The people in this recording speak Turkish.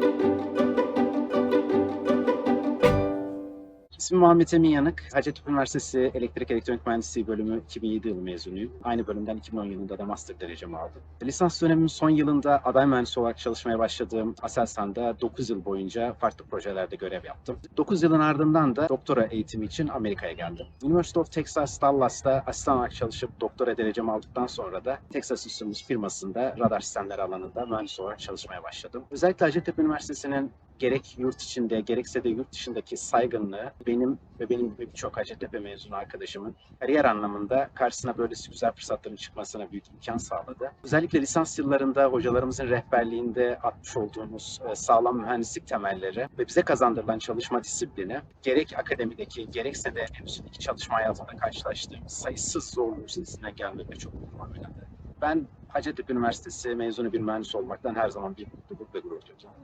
Thank you. İsmim Muhammed Emin Yanık. Hacettepe Üniversitesi Elektrik Elektronik Mühendisliği bölümü 2007 yılı mezunuyum. Aynı bölümden 2010 yılında da master derecemi aldım. Lisans dönemimin son yılında aday mühendis olarak çalışmaya başladığım Aselsan'da 9 yıl boyunca farklı projelerde görev yaptım. 9 yılın ardından da doktora eğitimi için Amerika'ya geldim. University of Texas Dallas'ta asistan olarak çalışıp doktora derecemi aldıktan sonra da Texas Systems firmasında radar sistemleri alanında mühendis olarak çalışmaya başladım. Özellikle Hacettepe Üniversitesi'nin gerek yurt içinde gerekse de yurt dışındaki saygınlığı benim ve benim birçok Hacettepe mezunu arkadaşımın kariyer anlamında karşısına böylesi güzel fırsatların çıkmasına büyük imkan sağladı. Özellikle lisans yıllarında hocalarımızın rehberliğinde atmış olduğumuz e, sağlam mühendislik temelleri ve bize kazandırılan çalışma disiplini gerek akademideki gerekse de endüstrideki çalışma hayatında karşılaştığımız sayısız zorluğun üstesinden gelmekte çok oynadı. Ben Hacettepe Üniversitesi mezunu bir mühendis olmaktan her zaman bir mutluluk ve gurur duyuyorum.